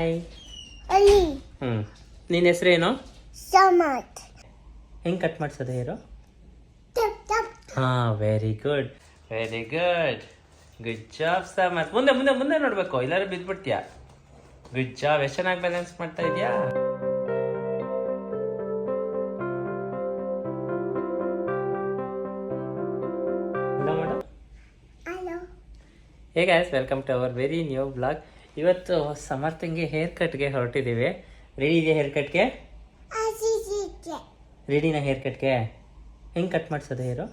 Hi. ಅಲ್ಲಿ. ಹ್ಮ್. ನಿನ್ನ ಹೆಸರೇನು? ಸಮತ್. ಹೆಂಗೆ ಕಟ್ ಮಾಡ್ಸೋದು ಹೇರು ಹಾ very good very good good job Samarth. ಮುಂದೆ ಮುಂದೆ ಮುಂದೆ ನೋಡಬೇಕು. ಎಲ್ಲಾದ್ರೂ ಬಿದ್ಬಿಡ್ತೀಯಾ. ಗುಡ್ ಜಾಬ್ ಎಷ್ಟು ಚೆನ್ನಾಗಿ ಬ್ಯಾಲೆನ್ಸ್ ಮಾಡ್ತಾ ಇದೆಯಾ? Hey guys welcome to our very new blog ಇವತ್ತು ಸಮರ್ಥಂಗೆ ಹೇರ್ ಕಟ್ಗೆ ಹೊರಟಿದ್ದೀವಿ. ರೆಡಿ ಇದೆಯಾ ಹೇರ್ ಕಟ್ಗೆ ರೆಡಿನ ಹೇರ್ ಕಟ್ಗೆ ಹೆಂಗೆ ಕಟ್ ಮಾಡಿಸೋದು ಹೇರು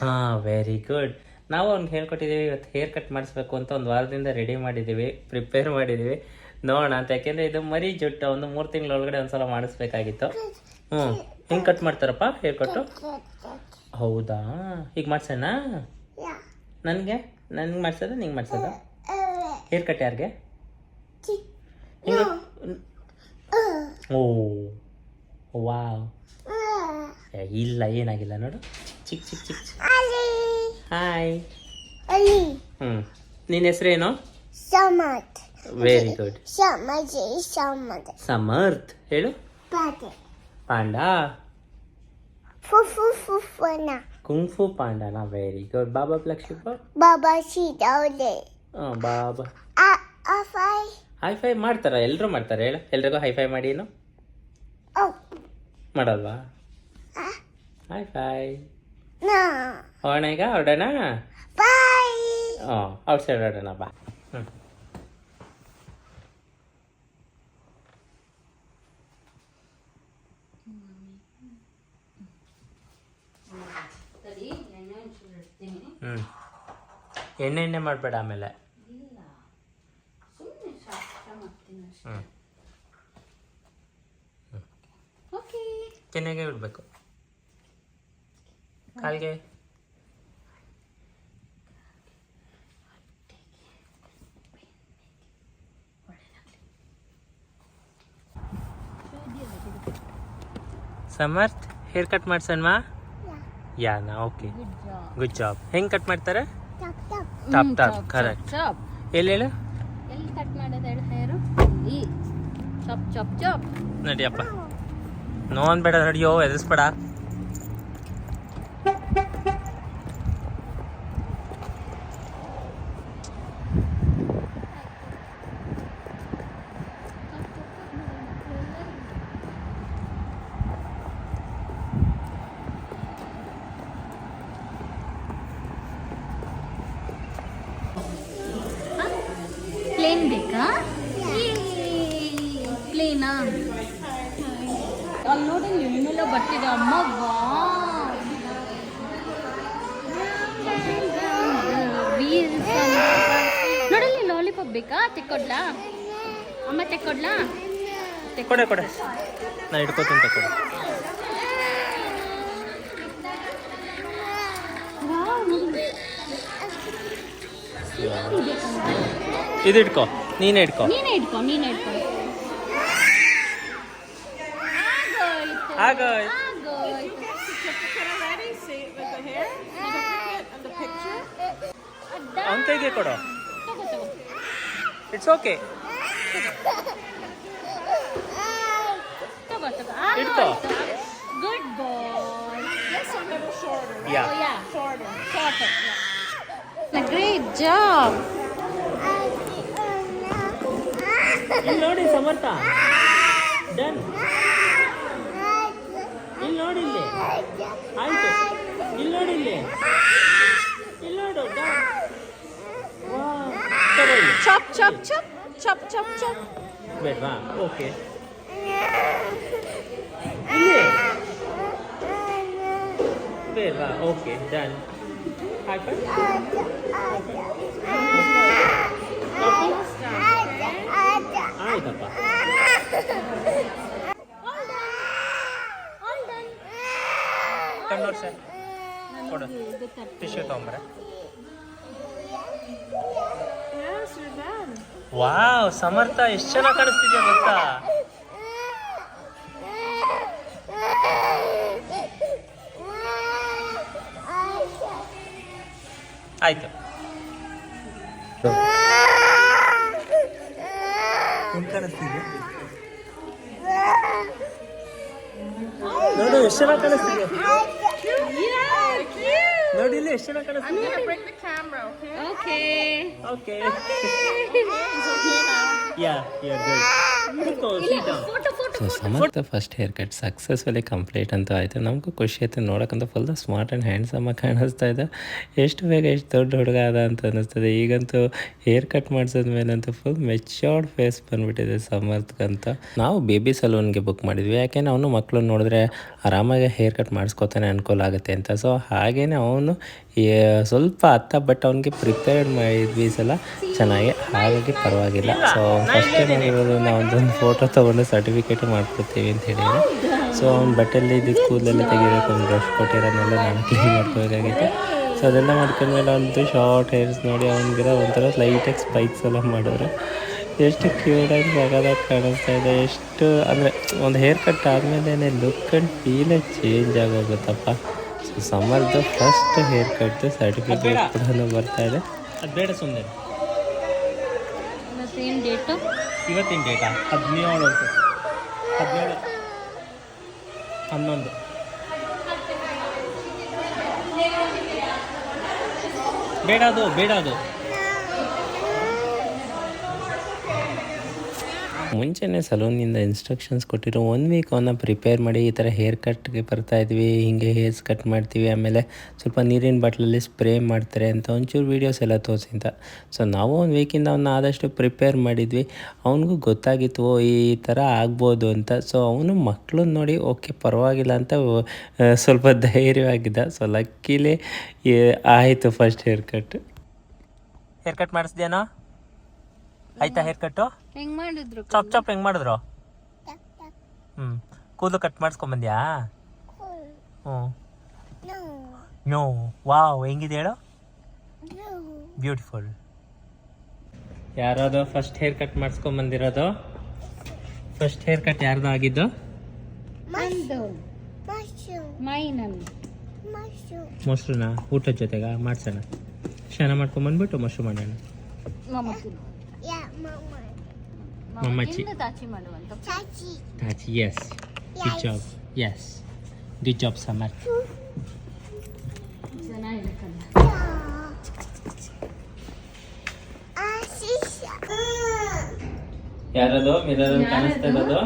ಹಾಂ ವೆರಿ ಗುಡ್ ನಾವು ಅವ್ನಿಗೆ ಹೇಳ್ಕೊಟ್ಟಿದ್ದೀವಿ ಇವತ್ತು ಹೇರ್ ಕಟ್ ಮಾಡಿಸ್ಬೇಕು ಅಂತ ಒಂದು ವಾರದಿಂದ ರೆಡಿ ಮಾಡಿದ್ದೀವಿ ಪ್ರಿಪೇರ್ ಮಾಡಿದ್ದೀವಿ. ನೋಡೋಣ ಅಂತ ಯಾಕೆಂದರೆ ಇದು ಮರಿ ಜುಟ್ಟು ಒಂದು ಮೂರು ತಿಂಗಳ ಒಳಗಡೆ ಒಂದ್ಸಲ ಮಾಡಿಸ್ಬೇಕಾಗಿತ್ತು. ಹ್ಞೂ ಹೆಂಗೆ ಕಟ್ ಮಾಡ್ತಾರಪ್ಪ ಹೇರ್ ಕಟ್ಟು ಹೌದಾ? ಈಗ ಮಾಡ್ಸೋಣ ನನಗೆ? ನನಗೆ ಮಾಡ್ಸೋದ ನಿಂಗೆ ಮಾಡ್ಸೋದ? ಹೇರ್ ಕಟ್ ಯಾರಿಗೆ ಓ ವಾವ್. ಇಲ್ಲ ಏನಾಗಿಲ್ಲ ನೋಡು. ಚಿಕ್ ಚಿಕ್ ಚಿಕ್ ಚಿಕ್ಕ ಹಾಯ್ ಹ್ಮ್. ಹ್ಞೂ ನಿನ್ನ ಹೆಸರೇನು? ಸಮರ್ಥ್. Very good Samarth. ಹೇಳು. ಪಾಂಡ. ಕುಂಫು ಪಾಂಡನಾ? ವೆರಿ ಗುಡ್ ಬಾಬಾ ಲಕ್ಷ್ಮೀಪ ಬಾಬಾ ಸೀತಾ ಬಾಬಾ. ಹೈ ಫೈ ಮಾಡ್ತಾರ? ಎಲ್ಲರೂ ಮಾಡ್ತಾರೆ ಹೇಳ? ಎಲ್ರಿಗೂ ಹೈ ಫೈ ಮಾಡಿ ಏನು? Oh, ಮಾಡಲ್ವಾ? ಹೈ ಫೈ ಹೋಣ ಈಗ? ಹೊರಡೋಣ? Bye. ಹಾಂ ಔಟ್ಸೈಡ್ ಹೊರಡೋಣ ಬಾ. ಹ್ಞೂ ಹ್ಞೂ ಎಣ್ಣೆ ಎಣ್ಣೆ ಮಾಡಬೇಡ ಆಮೇಲೆ ಹ್ಞೂ ಕೆನೆಗೆ ಬಿಡಬೇಕು. ಕಾಲ್ಗೆ. ಸಮರ್ಥ್ ಹೇರ್ ಕಟ್ ಮಾಡ್ಸಣ್ವಾ ಯಾನಾ? ಓಕೆ. ಗುಡ್ ಜಾಬ್ ಹೆಂಗ್ ಕಟ್ ಮಾಡ್ತಾರೆ. ಟಾಪ್ ಟಾಪ್ ಕರೆಕ್ಟ್ ಎಲ್ಲಿ ಹೇಳು ಎಲ್ಲಿ ಕಟ್ ಮಾಡೋದು ಹೇಳು ಹೇರು ಈ ಚಾಪ್ ಚಾಪ್ ಚಾಪ್ ನಡಿಯಪ್ಪ ನೋ ಅನ್ಬೇಡ ನಡಿಯೋ ಎದುರಿಸ್ಬೇಡ ಪ್ಲೇನ್ ಬೇಕಾ ಪ್ಲೇನಾ ಅಲ್ಲಿ ನೋಡಿ ಏನೆಲ್ಲ ಬರ್ತಿದೆ ಅಮ್ಮ ನೋಡಲ್ಲಿ ಲಾಲಿಪಾಪ್ ಬೇಕಾ? ತೆಕ್ಕೊಡ್ಲಾ? ಅಮ್ಮ ತೆಕ್ಕೊಡ್ಲಾ? ಕೊಡೆ ಕೊಡೆ. ನಾ ಇಟ್ಕೋತೀನಿ ತಗೊಳ್ಳಿ ಇದು ಇಟ್ಕೋ ನೀನೇ ಇಟ್ಕೋ ನೀನೇ ಇಟ್ಕೋ ನೀನೇ ಇಟ್ಕೋ ಆಗ ಆಗೋಯ್ತು. ಅವನ ಕೈಗೆ ಕೊಡು. ಇಟ್ಸ್ ಓಕೆ ಇಟ್ಕೋ. Good boy yeah. Great job. ಇಲ್ಲಿ ನೋಡಿ ಸಮರ್ಥ. ಡನ್ ಇಲ್ಲಿ ನೋಡಿ ಇಲ್ಲಿ. ಆಯ್ತು. ಇಲ್ಲಿ ನೋಡಿ ಇಲ್ಲಿ. ಇಲ್ಲಿ ನೋಡು done. Wow. ತಗೋ ಇಲ್ಲಿ. Chop, chop, chop. Chop, chop, chop. ಬೇಡ್ವಾ ಓಕೆ ಇಲ್ಲಿ ಬೇಡ್ವಾ ಓಕೆ ಡನ್ ಆಯ್ತಾ ಆಯ್ತಪ್ಪ ಕಣ್ಣೋರ್ ಸರ್ ಕೊಡು ಟಿಶ್ಯೂ ತೊಗೊಂಬರ ವಾವ್ ಸಮರ್ಥ ಎಷ್ಟು ಚೆನ್ನಾಗಿ ಕಾಣಿಸ್ತಿದ್ಯಾ ಗೊತ್ತಾ? ಆಯ್ತು. ಹೆಂಗ್ ಕಾಣಿಸ್ತಿದೆ ನೋಡು ಎಷ್ಟು ಚೆನ್ನಾಗಿ ಕಾಣಿಸ್ತಿದೆ ನೋಡಿ ಇಲ್ಲಿ ಎಷ್ಟು ಜನ okay yeah yeah good photo so Samarth first hair cut successfully complete ಅಂತ ಆಯಿತು. ನಮಗೂ ಖುಷಿ ಆಯ್ತು. ನೋಡೋಕ್ಕಂತ ಫುಲ್ ಸ್ಮಾರ್ಟ್ ಆ್ಯಂಡ್ ಹ್ಯಾಂಡ್ಸಮ್ ಆಗಿ ಕಾಣಿಸ್ತಾ ಇದೆ. ಎಷ್ಟು ಬೇಗ ಎಷ್ಟು ದೊಡ್ಡ ಹುಡುಗ ಅದ ಅಂತ ಅನ್ನಿಸ್ತದೆ. ಈಗಂತೂ ಹೇರ್ ಕಟ್ ಮಾಡಿಸಿದ ಮೇಲಂತೂ ಫುಲ್ ಮೆಚ್ಯೂರ್ಡ್ ಫೇಸ್ ಬಂದುಬಿಟ್ಟಿದೆ ಸಮರ್ಥಕ್ಕಂತ ನಾವು ಬೇಬಿ ಸಲೂನ್ಗೆ ಬುಕ್ ಮಾಡಿದ್ವಿ. ಯಾಕೆಂದರೆ ಅವನು ಮಕ್ಕಳು ನೋಡಿದ್ರೆ ಆರಾಮಾಗಿ ಹೇರ್ ಕಟ್ ಮಾಡಿಸ್ಕೊತಾನೆ ಅನುಕೂಲ ಆಗುತ್ತೆ ಅಂತ. ಸೊ ಹಾಗೇ ಅವನು ಸ್ವಲ್ಪ ಅತ್ತ ಬಟ್ ಅವನಿಗೆ ಪ್ರಿಪೇರ್ಡ್ ಮಾಡಿದ್ವಿ ಸಲ. ಚೆನ್ನಾಗಿ. ಹಾಗಾಗಿ ಪರವಾಗಿಲ್ಲ. ಸೊ ಫಸ್ಟ್ ಟೈಮ್ ನಾವು ಒಂದೊಂದು ಫೋಟೋ ತೊಗೊಂಡು ಸರ್ಟಿಫಿಕೇಟ್ ಮಾಡ್ಕೊಡ್ತೀವಿ ಅಂತ ಹೇಳಿದ್ರು. ಸೊ ಅವ್ನ ಬಟ್ಟೆಲ್ಲಿ ಇದ್ದಿದ್ದು ಕೂದಲೆಲ್ಲ ತೆಗಿಬೇಕು ಒಂದು ಬ್ರಷ್ ಕೊಟ್ಟಿರೋದನ್ನೆಲ್ಲ ನಾನು ಕ್ಲೀನ್ ಮಾಡ್ಕೋಬೇಕಾಗಿತ್ತು ಸೊ ಅದೆಲ್ಲ ಮಾಡ್ಕೊಂಡ್ಮೇಲೆ ಒಂದು ಶಾರ್ಟ್ ಹೇರ್ಸ್ ನೋಡಿ ಅವನಿಗಿರ ಒಂಥರ ಲೈಟಾಗಿ ಸ್ಪೈಕ್ಸ್ ಎಲ್ಲ ಮಾಡಿದ್ರು ಎಷ್ಟು ಕ್ಯೂಟಾಗಿ ಸಗದಾಗಿ ಕಾಣಿಸ್ತಾ ಇದೆ. ಎಷ್ಟು ಅಂದರೆ, ಒಂದು ಹೇರ್ ಕಟ್ ಆದಮೇಲೆ ಲುಕ್ ಆ್ಯಂಡ್ ಫೀಲೇ ಚೇಂಜ್ ಆಗೋಗುತ್ತಪ್ಪ. ಸೊ ಸಮರ್ದು ಫಸ್ಟ್ ಹೇರ್ ಕಟ್ ಸರ್ಟಿಫಿಕೇಟ್ ಕೂಡ ಬರ್ತಾ ಇದೆ. ಅದು ಬೇಡ ಸುಮ್ಮನೆ ಇವತ್ತೇನು ಡೇಟು ಇವತ್ತಿನ ಡೇಟಾ ಹದಿನೇಳು ಅಂತ. ಹದಿನೇಳು. ಹನ್ನೊಂದು. ಬೇಡ ಅದು ಬೇಡ ಅದು. ಮುಂಚೆನೇ ಸಲೂನಿಂದ ಇನ್ಸ್ಟ್ರಕ್ಷನ್ಸ್ ಕೊಟ್ಟಿರೋ ಒನ್ ವೀಕ್ ಅವನ್ನ ಪ್ರಿಪೇರ್ ಮಾಡಿ ಈ ಥರ ಹೇರ್ ಕಟ್ಗೆ ಬರ್ತಾ ಇದ್ವಿ, ಹಿಂಗೆ ಹೇರ್ಸ್ ಕಟ್ ಮಾಡ್ತೀವಿ, ಆಮೇಲೆ ಸ್ವಲ್ಪ ನೀರಿನ ಬಾಟ್ಲಲ್ಲಿ ಸ್ಪ್ರೇ ಮಾಡ್ತಾರೆ ಅಂತ ಒಂಚೂರು ವೀಡಿಯೋಸ್ ಎಲ್ಲ ತೋರಿಸಿಂತ ಸೊ ನಾವು ಒಂದು ವೀಕಿಂದ ಅವನ್ನ ಆದಷ್ಟು ಪ್ರಿಪೇರ್ ಮಾಡಿದ್ವಿ. ಅವನಿಗೂ ಗೊತ್ತಾಗಿತ್ತು, ಓ, ಈ ಥರ ಆಗ್ಬೋದು ಅಂತ. ಸೊ ಅವನು ಮಕ್ಕಳು ನೋಡಿ, ಓಕೆ, ಪರವಾಗಿಲ್ಲ ಅಂತ ಸ್ವಲ್ಪ ಧೈರ್ಯವಾಗಿದ್ದ. ಸೊ ಲಕ್ಕಿಲಿ ಆಯಿತು first hair cut hair cut ಮಾಡಿಸ್ದೇನೋ ಆಯ್ತಾ ಹೇರ್ ಕಟ್ಟು ಹೆಂಗ್ ಮಾಡಿದ್ರು ಚಾಪ್ ಚಾಪ್ ಹೆಂಗ್ ಮಾಡಿದ್ರು? ಹ್ಮ್. ಕೂದಲು ಕಟ್ ಮಾಡಿಸ್ಕೊಂಬಂದ್ಯಾ? ಹ್ಞೂ No. ನೋ. ವಾವ್ ಹೆಂಗಿದೆ ಹೇಳು. ಬ್ಯೂಟಿಫುಲ್. ಯಾರದು ಫಸ್ಟ್ ಹೇರ್ ಕಟ್ ಮಾಡಿಸ್ಕೊಂಬಂದಿರೋದು? ಫಸ್ಟ್ ಹೇರ್ ಕಟ್ ಯಾರ್ದು ಆಗಿದ್ದು. ಮೊಸರನ್ನ ಊಟದ ಜೊತೆಗ? ಮಾಡ್ಸೋಣ. ಸ್ನಾನ ಮಾಡ್ಕೊಂಬಂದ್ಬಿಟ್ಟು ಮೊಸರು ಮಾಡೋಣ. ಮಮ್ಮತ್ತಿನ Yeah, Mama. ಮಮ್ಮಚ್ಚಿ. ತಾಚಿ ಮಾಡುವಂತ Chachi. That's yes. Good job. Yes. Good job, Samar. Ah. Mm. ಯಾರದು ಮಿರರ್ ಕಾಣಿಸ್ತಾ ಇರೋದು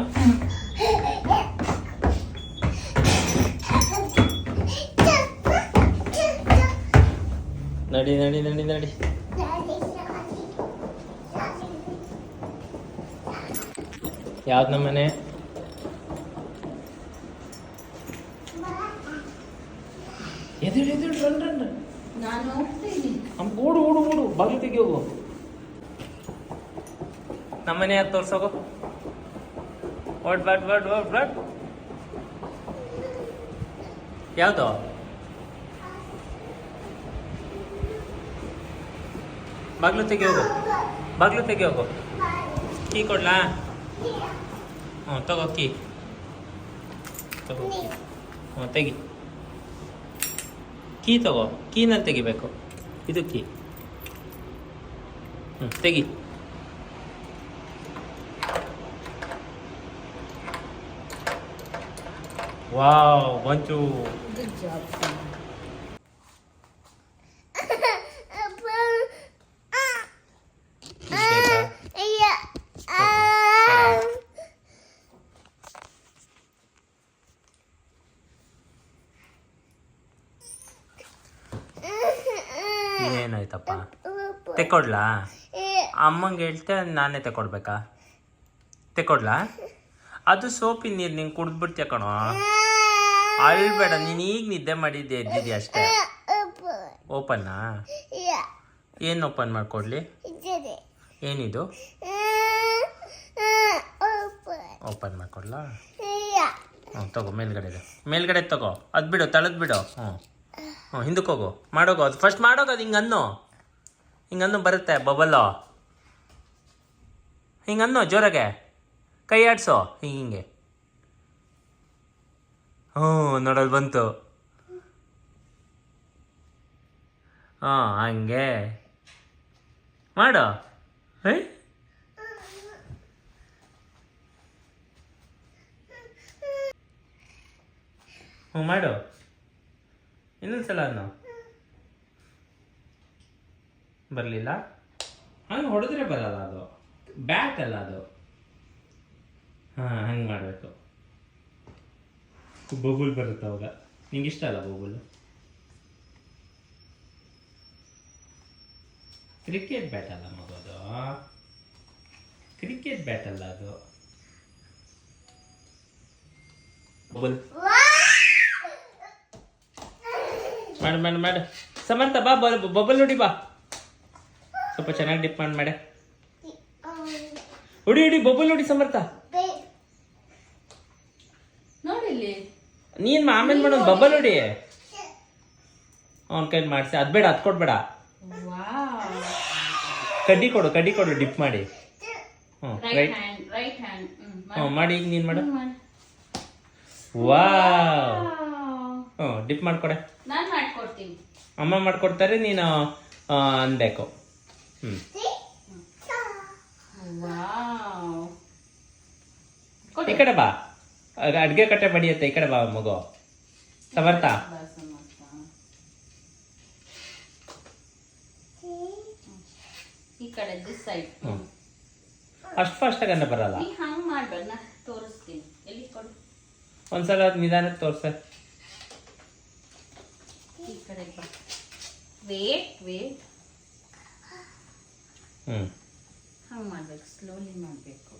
ನಡಿ ನಡಿ ನಡಿ ನಡಿ ಯಾವ್ದು ನಮ್ಮನೆ ಎದುರು ಎದುರು ರನ್ ರನ್ ನಾನು ಓಡು ಓಡು ಓಡು. ಬಾಗಿಲು ತೆಗಿ ಹೋಗು. ನಮ್ಮನೆ ಯಾರು ತೋರ್ಸೋಗು? ಓಡ್ ಬಾಟ್ ಬಾಟ್ ಓಡ್ ಬಾಟ್ ಯಾವುದು? ಬಾಗ್ಲು ತೆಗಿ ಹೋಗು. ಬಾಗ್ಲು ತೆಗಿ ಹೋಗು. ಟೀ ಕೊಡ್ಲಾ? ಹ್ಞೂ ತಗೋ ಕೀ ತಗೋ ಕೀ ಹ್ಞೂ ತೆಗಿ ಕೀ ತಗೋ ಕೀನಲ್ಲಿ ತೆಗಿಬೇಕು ಇದು ಕೀ ಹ್ಞೂ ತೆಗಿ ವಾವ್ ಬಂಚು ಗುಡ್ ಜಾಬ್ Yeah. Ah. ಏನಾಯ್ತಪ್ಪ ತೆಕ್ಕೊಡ್ಲಾ ಅಮ್ಮಂಗೆ ಹೇಳ್ತೆ ನಾನೇ ತೆಕೊಡ್ಬೇಕಾ? ತೆಕೊಡ್ಲಾ? ಅದು ಸೋಪಿನ ನೀರು ನೀನು ಕುಡಿದ್ಬಿಡ್ತೀಯ ಕಣೋ. ಅಳ್ಬೇಡ ನೀನು ಈಗ ನಿದ್ದೆ ಮಾಡಿದ್ದೆ ಎದ್ದಿದ್ಯಾ ಅಷ್ಟೇ? ಓಪನ್ನಾ. ಏನು ಓಪನ್ ಮಾಡಿಕೊಡ್ಲಿ. ಏನಿದು. ಓಪನ್. ಮಾಡಿಕೊಡ್ಲಾ. ಹ್ಞೂ ತಗೋ ಮೇಲ್ಗಡೆ ಮೇಲ್ಗಡೆ ತಗೋ. ಅದು ಬಿಡು ತಳದ್ ಬಿಡು. ಹ್ಞೂ ಹ್ಞೂ ಹಿಂದಕ್ಕೆ ಹೋಗು. ಮಾಡೋಗೋ ಅದು ಫಸ್ಟ್ ಮಾಡೋಗೋದು ಹಿಂಗೆ ಹಿಂಗನ್ನು ಹಿಂಗನ್ನು ಬರುತ್ತೆ, ಬಬಲ್ಲು. ಹಿಂಗನ್ನು ಜೋರಾಗೆ. ಕೈ ಆಡಿಸೋ, ಹಿಂಗೆ ಹ್ಞೂ ನೋಡೋದು ಬಂತು. ಹಾಂ ಹಂಗೆ. ಮಾಡೋ. ಹೇ ಹ್ಞೂ, ಮಾಡು. ಇನ್ನೊಂದು ಸಲ ಬರಲಿಲ್ಲ. ಹಂಗೆ ಹೊಡೆದ್ರೆ ಬರಲ್ಲ ಅದು. ಬ್ಯಾಟ್ ಅಲ್ಲ ಅದು. ಹಾಂ, ಹಂಗೆ ಮಾಡಬೇಕು. ಬಬುಲ್ ಬರುತ್ತೆ ಅವಾಗ. ನಿಂಗೆ ಇಷ್ಟ ಅಲ್ಲ ಬಬುಲ್? ಕ್ರಿಕೆಟ್ ಬ್ಯಾಟ್ ಅಲ್ಲ ಅದು. ಕ್ರಿಕೆಟ್ ಬ್ಯಾಟ್ ಅಲ್ಲ ಅದು. ಬಬುಲ್. ಮಾಡು ಮಾಡು ಮಾಡು. ಸಮರ್ಥ ಬಾ ಬಬಲ್ ನೋಡಿ ಬಾ. ಸ್ವಲ್ಪ ಚೆನ್ನಾಗಿ ಡಿಪ್ ಮಾಡಿ ಮಾಡೆ. ಹೊಡಿ ಹೊಡಿ ಬಬಲ್ ನೋಡಿ ಸಮರ್ಥ. ನೋಡಿಲ್ಲಿ ನೀನ್ ಆಮೇಲೆ ಮಾಡೋದು ಬಬಲ್ ನೋಡಿ ಅವನ ಕೈ ಮಾಡಿಸಿ. ಅದ್ ಬೇಡ ಅದ್ ಕೊಡ್ಬೇಡ. ಕಡ್ಡಿ ಕೊಡು ಕಡ್ಡಿ ಕೊಡು ಡಿಪ್ ಮಾಡಿ. ಹ್ಞೂ right right hand right hand ಹ್ಞೂ ಮಾಡಿ. ಈಗ ನೀನು ಮಾಡು. ವಾ ಹ್ಞೂ ಡಿಪ್ ಮಾಡ್ಕೊಡೆ. ನಾನು ಮಾಡ್ಕೊಡ್ತೀನಿ. ಅಮ್ಮ ಮಾಡ್ಕೊಡ್ತಾರೆ ನೀನು ಅನ್ಬೇಕು ಈ ಕಡೆ ಬಾ. ಅಡ್ಗೆ ಕಟ್ಟೆ ಬಡಿಯತ್ತೆ ಈ ಕಡೆ ಬಾ ಮಗು. ಸಮರ್ಥ. ಈ ಕಡೆ ದಿಸ್ ಸೈಡ್ ಅಷ್ಟು ಫಾಸ್ಟಾಗನ್ನ ಬರಲ್ಲ. ನೀ ಹಂಗ್ ಮಾಡ್ಬೇಡ ನಾ ತೋರಿಸ್ತೀನಿ. ಎಲ್ಲಿ ಕೊಡು. ಒಂದ್ಸಲ ನಿಧಾನಕ್ಕೆ ತೋರ್ಸ. ಈ ಕಡೆ ಬಾ. ವೇಟ್ ವೇಟ್ ಹಂಗೆ ಮಾಡಬೇಕು. ಸ್ಲೋಲಿ ಮಾಡಬೇಕು.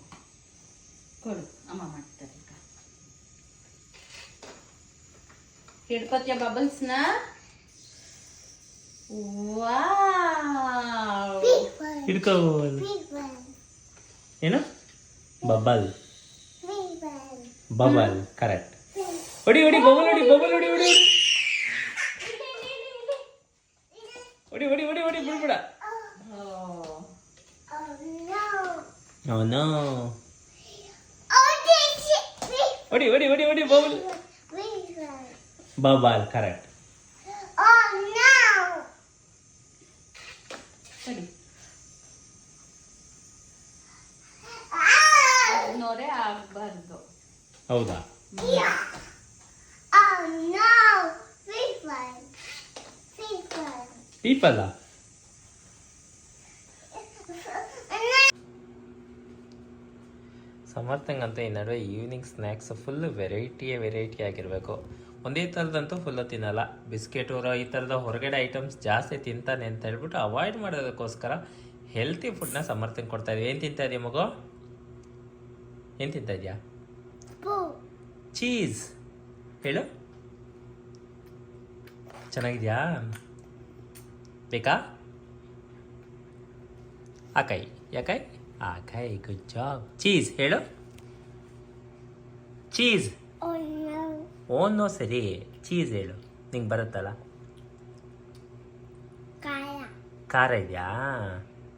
ಕೊಡು. ಅಮ್ಮ ಮಾಡ್ತಾರೆ ಈಗ. ಹಿಡ್ಕೊತೀಯ ಬಬಲ್ಸ್ನ ಹಿಡ್ಕೋ. ಏನು? ಬಬಲ್ ಬಬಲ್ ಕರೆಕ್ಟ್ ಹೊಡಿ ಹೊಡಿ ಬಬಲ್ ಹೊಡಿ ಬಬಲ್ ಹೊಡಿ ಹೊಡಿ. ಹೊಡಿ ಹೊಡಿ ಹೊಡಿ ಹೊಡಿ ಬಿಡ್ಬೇಡ. ಅವನು ಹೊಡಿ ಹೊಡಿ ಹೊಡಿ ಹೊಡಿ ಬಬಲ್ ಬಬಲ್ ಕರೆಕ್ಟ್ ಸರಿ ನೋರೇ ಆಗಬಾರ್ದು ಹೌದಾ ಪೀಪಲ್ಲ ಸಮರ್ಥಂಗಂತ ಈ ನಡುವೆ ಈವ್ನಿಂಗ್ ಸ್ನ್ಯಾಕ್ಸ್ ಫುಲ್ ವೆರೈಟಿಯೇ ವೆರೈಟಿ ಆಗಿರಬೇಕು. ಒಂದೇ ಥರದಂತೂ ಫುಲ್ಲು ತಿನ್ನಲ್ಲ. ಬಿಸ್ಕೆಟ್ ಈ ಥರದ ಹೊರಗಡೆ ಐಟಮ್ಸ್ ಜಾಸ್ತಿ ತಿಂತಾನೆ ಅಂತ ಹೇಳ್ಬಿಟ್ಟು ಅವಾಯ್ಡ್ ಮಾಡೋದಕ್ಕೋಸ್ಕರ ಹೆಲ್ತಿ ಫುಡ್ನ ಸಮರ್ಥಂಗೆ ಕೊಡ್ತಾ ಇದ್ದೀವಿ ಏನು ತಿಂತಾ ಇದೆಯಾ ಮಗು? ಏನು ತಿಂತಾ ಇದೆಯಾ? ಚೀಸ್. ಹೇಳು. ಚೆನ್ನಾಗಿದೆಯಾ? ಬೇಕಾ? ಆಕಾಯಿ ಯಾಕಾಯ್ ಆಕಾಯಿ ಗುಡ್ ಜಾಬ್ ಚೀಸ್ ಹೇಳು. ಚೀಸ್ ಓನೋ ಸರಿ ಚೀಸ್ ಹೇಳು. ನಿಂಗೆ ಬರುತ್ತಲ್ಲ? ಖಾರ ಇದೆಯಾ?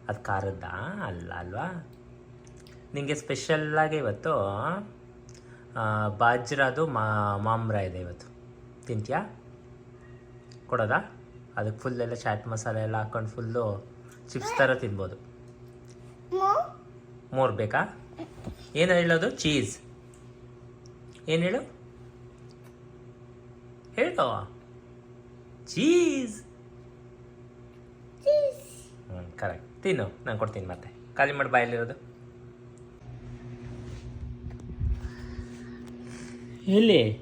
ಅದು ಖಾರದ್ದಾ? ಅಲ್ಲ, ಅಲ್ವಾ? ನಿಮಗೆ ಸ್ಪೆಷಲ್ಲಾಗಿ ಇವತ್ತು ಬಾಜ್ರದು ಮಾಮ್ರ ಇದೆ ಇವತ್ತು. ತಿಂತೀಯಾ? ಕೊಡೋದಾ? ಅದಕ್ಕೆ ಫುಲ್ ಎಲ್ಲ ಚಾಟ್ ಮಸಾಲೆ ಎಲ್ಲ ಹಾಕೊಂಡು ಫುಲ್ಲು ಚಿಪ್ಸ್ ಥರ ತಿನ್ಬೋದು. ಮೂರು ಬೇಕಾ? ಏನು ಹೇಳೋದು? ಚೀಸ್ ಏನು ಹೇಳು? ಹೇಳು? ಚೀಸ್ ಹ್ಞೂ ಕರೆಕ್ಟ್ ತಿನ್ನು ನಾನು ಕೊಡ್ತೀನಿ ಮತ್ತೆ. ಖಾಲಿ ಮಾಡಿ ಬಾಯಲ್ಲಿರೋದು. ಎಲ್ಲಿ?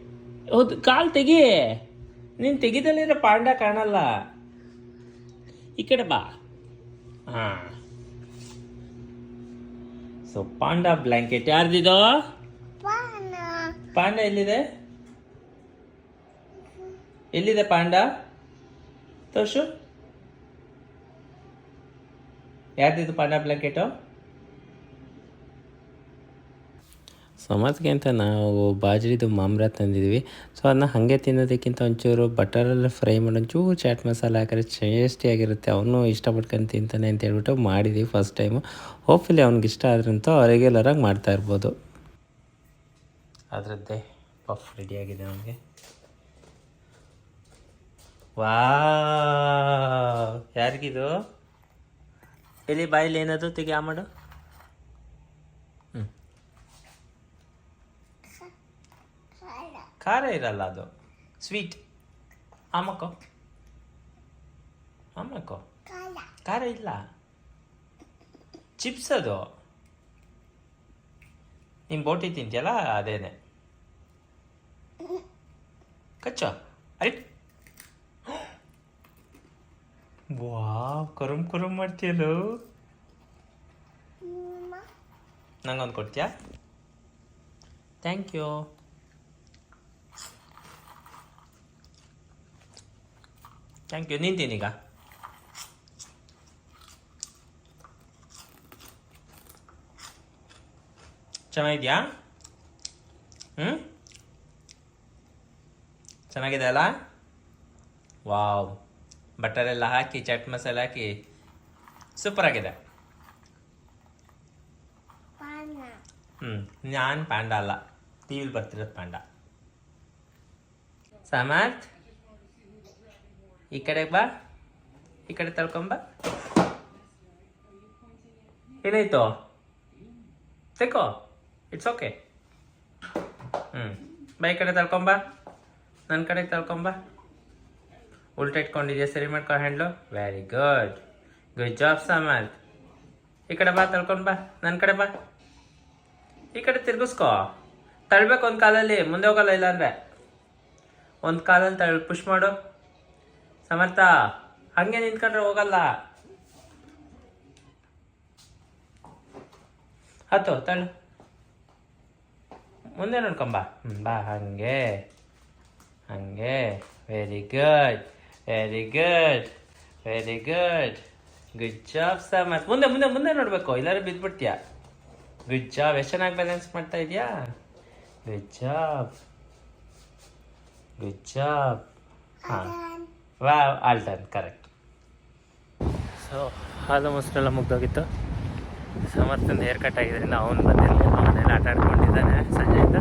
ಹೌದು ಕಾಲು ತೆಗಿ. ನೀನು ತೆಗಿದಲ್ಲಿರೋ ಪಾಂಡ ಕಾಣಲ್ಲ. ಈ ಕಡೆ ಬಾ. ಹಾಂ. ಸೊ ಪಾಂಡ ಬ್ಲ್ಯಾಂಕೆಟ್ ಯಾರ್ದಿದು? ಪಾಂಡ. ಎಲ್ಲಿದೆ? ಎಲ್ಲಿದೆ ಪಾಂಡ? ತೋರ್ಸು. ಯಾರ್ದಿದು ಪಾಂಡ ಬ್ಲ್ಯಾಂಕೆಟು ಸಮಾಜ್ಗೆ ಅಂತ ನಾವು ಬಾಜ್ರಿದು ಮಾಮ್ರ ತಂದಿದ್ವಿ. ಸೊ ಅದನ್ನ ಹಾಗೆ ತಿನ್ನೋದಕ್ಕಿಂತ ಒಂಚೂರು ಬಟರಲ್ಲಿ ಫ್ರೈ ಮಾಡಿ ಒಂಚೂರು ಚಾಟ್ ಮಸಾಲ ಹಾಕಿದ್ರೆ ಟೇಸ್ಟಿಯಾಗಿರುತ್ತೆ ಅವನು ಇಷ್ಟಪಟ್ಕೊಂಡು ತಿಂತಾನೆ ಅಂತ ಹೇಳ್ಬಿಟ್ಟು ಮಾಡಿದ್ವಿ ಫಸ್ಟ್ ಟೈಮು ಹೋಪ್ಫುಲಿ ಅವ್ನಿಗೆ ಇಷ್ಟ ಆದ್ರಂತೂ ರೆಗ್ಯುಲರಾಗಿ ಮಾಡ್ತಾ ಇರ್ಬೋದು. ಅದರದ್ದೇ ಪಫ್ ರೆಡಿಯಾಗಿದೆ ಅವನಿಗೆ. ವಾ ಯಾರಿಗಿದು? ಎಲ್ಲಿ ಬಾಯಲ್ಲಿ ಏನಾದರೂ ತೆಗಿ ಆ ಮಾಡು ಹ್ಞೂ ಖಾರ ಇರಲ್ಲ ಅದು. ಸ್ವೀಟ್ ಆಮಕೋ ಆಮಕೋ ಖಾರ. ಇಲ್ಲ. ಚಿಪ್ಸ್ ಅದು. ನೀನು ಬೋಟಿ ತಿಂತೀಯಲ್ಲ ಅದೇನೆ. ಕಚ್ಚ. ಅರಿ. ವಾವ್ ಕರುಮ್ ಕರುಮ್ ಮಾಡ್ತೀಯಲ್ಲೋ. ನಿಮ್ಮ? ನಂಗೊಂದು ಕೊಡ್ತೀಯಾ? ಥ್ಯಾಂಕ್ ಯು ಥ್ಯಾಂಕ್ ಯು ನೀನು ತಿನ್ನೀಗ ಚೆನ್ನಾಗಿದ್ಯಾ? ಹ್ಞೂ ಚೆನ್ನಾಗಿದೆ ಅಲ್ಲ? ವಾವ್. ಬಟರ್ ಎಲ್ಲ ಹಾಕಿ ಚಟ್ ಮಸಾಲೆ ಹಾಕಿ ಸೂಪರ್ ಆಗಿದೆ. ಹ್ಞೂ ನಾನು ಪ್ಯಾಂಡ ಅಲ್ಲ. ಟಿ ವಿಲಿ ಬರ್ತಿರೋದು ಪ್ಯಾಂಡ ಸಮರ್ಥ್? ಈ ಕಡೆಗೆ ಬಾ, ಈ ಕಡೆ ತಳ್ಕೊಂಬ ಏನಾಯ್ತು? ತೆಕೋ ಇಟ್ಸ್ ಓಕೆ ಹ್ಞೂ ಬಾ ಈ ಕಡೆ ತಳ್ಕೊಂಬ ನನ್ನ ಕಡೆ ತಳ್ಕೊಂಬ ಉಲ್ಟ ಇಟ್ಕೊಂಡಿದ್ಯಾ? ಸರಿ ಮಾಡ್ಕೊ handle very good good job Samanth ಈ ಕಡೆ ಬಾ, ತಳ್ಕೊಂಡು ಬಾ. ನನ್ನ ಕಡೆ ಬಾ. ಈ ಕಡೆ ತಿರ್ಗಿಸ್ಕೋ. ತಳ್ಬೇಕು ಒಂದು ಕಾಲಲ್ಲಿ, ಮುಂದೆ ಹೋಗಲ್ಲ ಇಲ್ಲ ಅಂದ್ರೆ ಒಂದು ಕಾಲಲ್ಲಿ ತಳ್ ಪುಷ್ ಮಾಡು. ಸಮರ್ಥ, ಹಂಗೆ ನಿಂತ್ಕೊಂಡ್ರೆ ಹೋಗಲ್ಲ. ಹತ್ತು, ತಳ್ಳು. ಮುಂದೆ ನೋಡ್ಕೊಂಬ. ಬಾ, ಹಾಗೆ. ಹಾಗೆ. Very good very good very good good job Samarth. ಮುಂದೆ ಮುಂದೆ ಮುಂದೆ ನೋಡಬೇಕು. ಇಲ್ಲಾಂದ್ರೆ ಬಿದ್ದುಬಿಡ್ತೀಯ ಗುಡ್ ಜಾಬ್ ಎಷ್ಟು ಚೆನ್ನಾಗಿ ಬ್ಯಾಲೆನ್ಸ್ ಮಾಡ್ತಾ ಇದೆಯಾ? ಗುಡ್ ಜಾಬ್ ಗುಡ್ ಜಾಬ್ ಹಾಂ. ಅದನ್ ವಾ ಆಲ್ ಡನ್ ಕರೆಕ್ಟ್ ಸೊ ಹಾಲು ಮೊಸರೆಲ್ಲ ಮುಗ್ದೋಗಿತ್ತು. ಸಮರ್ಥನ ಹೇರ್ ಕಟ್ ಆಗಿದ್ದರಿಂದ ಅವನು ಬಂದಿರಲಿಲ್ಲ ಅವನೆಲ್ಲ ಆಟ ಆಡ್ಕೊಂಡಿದ್ದಾನೆ ಸಂಜೆಯಿಂದ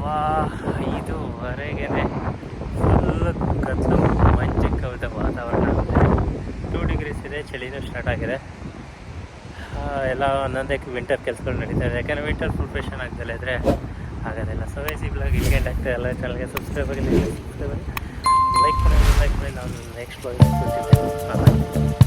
ವಾ ಐದುವರೆಗೇ ಫುಲ್ ಕತ್ತಲು ಮಂಜು ಕವಿದ ವಾತಾವರಣ ಟೂ ಡಿಗ್ರೀಸ್ ಇದೆ, ಚಳಿನೂ ಸ್ಟಾರ್ಟ್ ಆಗಿದೆ. ಎಲ್ಲ ಒಂದೊಂದಕ್ಕೆ ವಿಂಟರ್ ಕೆಲಸಗಳು ನಡೀತಾ ಇದೆ. ಯಾಕಂದರೆ ವಿಂಟರ್ ಪ್ರಿಪ್ರೇಷನ್ ಆಗ್ದಲ್ಲ ಇದ್ದರೆ ಆಗೋದಿಲ್ಲ ಸೊ ವೇಸಿ ಬ್ಲಾಗ್ ಹೀಗೆ ಆಗ್ತಾ ಎಲ್ಲ ಚಾನಲ್ಗೆ ಸಬ್ಸ್ಕ್ರೈಬ್ ಆಗಿ ಸಬ್ಸ್ಕ್ರೈಬ್ ಆಗಿ ಲೈಕ್ ಮಾಡಿ ಲೈಕ್ ಮಾಡಿ ನಾವು ನೆಕ್ಸ್ಟ್ ಬ್ಲಾಗ್